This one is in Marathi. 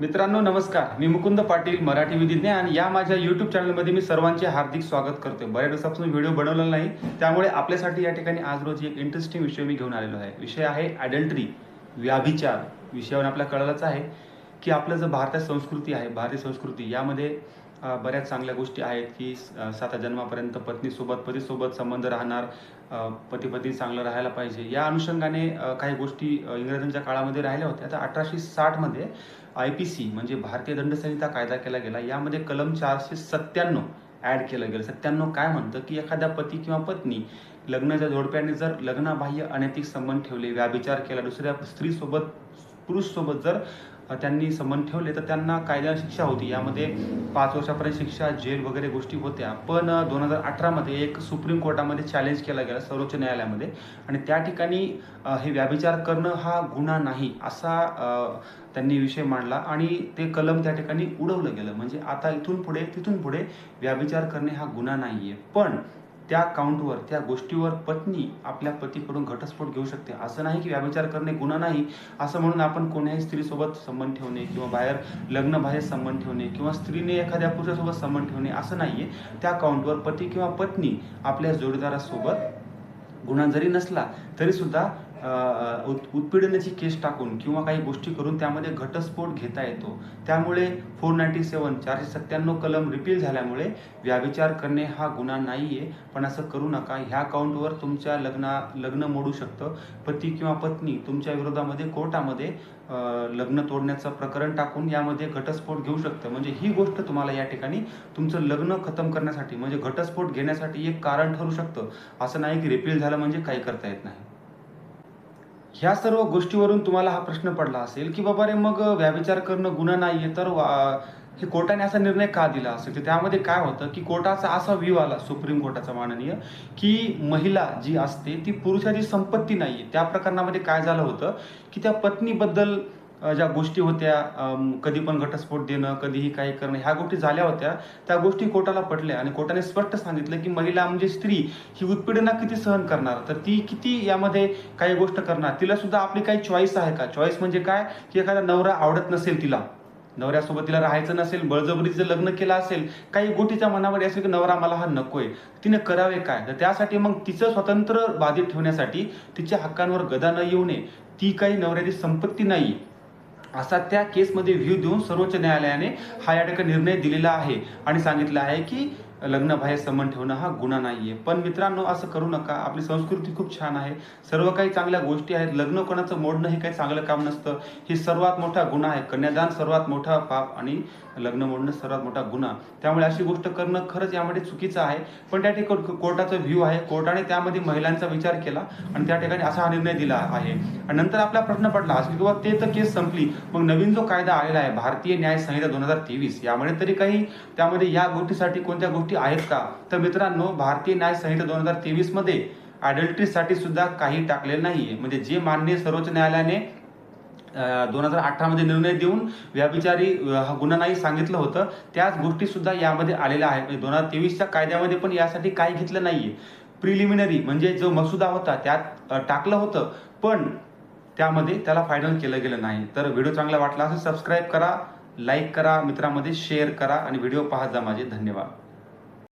मित्रांनो नमस्कार. मी मुकुंद पाटील मराठी विधिज्ञान या माझ्या युट्यूब चॅनलमध्ये मी सर्वांचे हार्दिक स्वागत करतो बऱ्याच दिवसापासून व्हिडिओ बनवलेला नाही त्यामुळे आपल्यासाठी या ठिकाणी आज रोजी एक इंटरेस्टिंग विषय मी घेऊन आलेलो आहे. विषय आहे ॲडल्ट्री व्याभिचार. विषयावर आपल्याला कळालाच आहे की आपलं जे भारतीय संस्कृती आहे भारतीय संस्कृती यामध्ये बऱ्याच चांगल्या गोष्टी आहेत की साता जन्मापर्यंत पत्नीसोबत पतीसोबत संबंध राहणार पती पत्नी चांगलं राहायला पाहिजे. या अनुषंगाने काही गोष्टी इंग्रजांच्या काळामध्ये राहिल्या होत्या. आता अठराशे साठमध्ये आय पी सी म्हणजे भारतीय दंडसंहिता कायदा केला गेला. यामध्ये कलम चारशे सत्त्याण्णव ॲड केलं गेलं. सत्त्याण्णव काय म्हणतं? की एखाद्या पती किंवा पत्नी लग्नाच्या जोडप्याने जर लग्नाबाह्य अनैतिक संबंध ठेवले व्याभिचार केला दुसऱ्या स्त्रीसोबत पुरुषसोबत जर त्यांनी समन ठेवले तर त्यांना कायद्याने शिक्षा होती. यामध्ये पाच वर्षापर्यंत शिक्षा जेल वगैरे गोष्टी होत्या. पण दोन हजार अठरामध्ये एक सुप्रीम कोर्टामध्ये चॅलेंज केला गेला सर्वोच्च न्यायालयामध्ये. आणि त्या ठिकाणी हे व्याभिचार करणं हा गुन्हा नाही असा त्यांनी विषय मांडला. आणि ते कलम त्या ठिकाणी उडवलं गेलं. म्हणजे आता इथून पुढे तिथून पुढे व्याभिचार करणे हा गुन्हा नाही आहे पण त्या काउंटवर त्या गोष्टीवर पत्नी आपल्या पतीकडून घटस्फोट घेऊ शकते. असं नाही की व्याभिचार करणे गुन्हा नाही असं म्हणून आपण कोण्याही स्त्रीसोबत संबंध ठेवणे किंवा बाहेर लग्न बाहेर संबंध ठेवणे किंवा स्त्रीने एखाद्या पुरुषासोबत संबंध ठेवणे असं नाहीये. त्या काउंटवर पती किंवा पत्नी आपल्या जोडीदारासोबत गुन्हा जरी नसला तरी सुद्धा उत्पीडनाची केस टाकून किंवा काही गोष्टी करून त्यामध्ये घटस्फोट घेता येतो. त्यामुळे फोर नाईन्टी सेवन चारशे सत्त्याण्णव कलम रिपील झाल्यामुळे व्याविचार करणे हा गुन्हा नाही आहे पण असं करू नका. ह्या अकाउंटवर तुमच्या लग्ना लग्न मोडू शकतं. पती किंवा पत्नी तुमच्या विरोधामध्ये कोर्टामध्ये लग्न तोडण्याचं प्रकरण टाकून यामध्ये घटस्फोट घेऊ शकतं. म्हणजे ही गोष्ट तुम्हाला या ठिकाणी तुमचं लग्न खतम करण्यासाठी म्हणजे घटस्फोट घेण्यासाठी एक कारण ठरू शकतं. असं नाही की रिपील झालं म्हणजे काही करता येत नाही. ह्या सर्व गोष्टीवरून तुम्हाला हा प्रश्न पडला असेल की बाबा रे मग व्याविचार करणं गुन्हा नाहीये तर हे कोर्टाने असा निर्णय का दिला असेल? तर त्यामध्ये काय होतं की कोर्टाचा असा व्ह्यू आला सुप्रीम कोर्टाचा माननीय की महिला जी असते ती पुरुषाची संपत्ती नाहीये. त्या प्रकरणामध्ये काय झालं होतं की त्या पत्नीबद्दल ज्या गोष्टी होत्या कधी पण घटस्फोट देणं कधीही काही करणं ह्या गोष्टी झाल्या होत्या. त्या गोष्टी कोर्टाला पडल्या आणि कोर्टाने स्पष्ट सांगितलं की महिला म्हणजे स्त्री ही उत्पीडना किती सहन करणार? तर ती किती यामध्ये काही गोष्ट करणार? तिला सुद्धा आपली काही चॉईस आहे का? चॉईस म्हणजे काय? की एखादा नवरा आवडत नसेल तिला. नवऱ्यासोबत तिला राहायचं नसेल बळजबरीचं लग्न केलं असेल काही गोटीच्या मनावर असेल की नवरा मला हा नकोय. तिने करावे काय? तर त्यासाठी मग तिचं स्वतंत्र बाधित ठेवण्यासाठी तिच्या हक्कांवर गदा न येऊ नये. ती काही नवऱ्याची संपत्ती नाही. असा त्या केसमध्ये व्ह्यू देऊन सर्वोच्च न्यायालयाने हा या ठिकाणी निर्णय दिलेला आहे. आणि सांगितलं आहे की लग्न बाहेर संबंध ठेवणं हा गुन्हा नाही आहे पण मित्रांनो असं करू नका. आपली संस्कृती खूप छान आहे. सर्व काही चांगल्या गोष्टी आहेत. लग्न कोणाचं मोडणं हे काही चांगलं काम नसतं. हे सर्वात मोठा गुन्हा आहे. कन्यादान सर्वात मोठा पाप आणि लग्न मोडणं सर्वात मोठा गुन्हा. त्यामुळे अशी गोष्ट करणं खरंच यामध्ये चुकीचं आहे. पण त्या ठिकाणी कोर्टाचा व्ह्यू आहे. कोर्टाने त्यामध्ये महिलांचा विचार केला आणि त्या ठिकाणी असा हा निर्णय दिला आहे. आणि नंतर आपला प्रश्न पडला असेल की बाबा ते तर केस संपली. मग नवीन जो कायदा आलेला आहे भारतीय न्याय संहिता दोन हजार तेवीस यामध्ये तरी काही त्यामध्ये या गोष्टीसाठी कोणत्या गोष्टी आहेत का? तर मित्रांनो भारतीय न्याय संहिता दोन हजार तेवीसमध्ये अडल्ट्रीसाठी सुद्धा काही टाकलेलं नाहीये. म्हणजे जे मान्य सर्वोच्च न्यायालयाने दोन हजार अठरामध्ये निर्णय देऊन व्याभिचारी हा गुन्हा नाही सांगितलं होतं त्याच गोष्टी सुद्धा यामध्ये आलेल्या आहेत. म्हणजे दोन हजार तेवीसच्या कायद्यामध्ये पण यासाठी काही घेतलं नाहीये. प्रिलिमिनरी म्हणजे जो मसुदा होता त्यात टाकलं होतं पण त्यामध्ये त्याला फायनल केलं गेलं नाही. तर व्हिडिओ चांगला वाटला असेल सबस्क्राईब करा लाईक करा मित्रांमध्ये शेअर करा आणि व्हिडिओ पाहत जा माझे. धन्यवाद.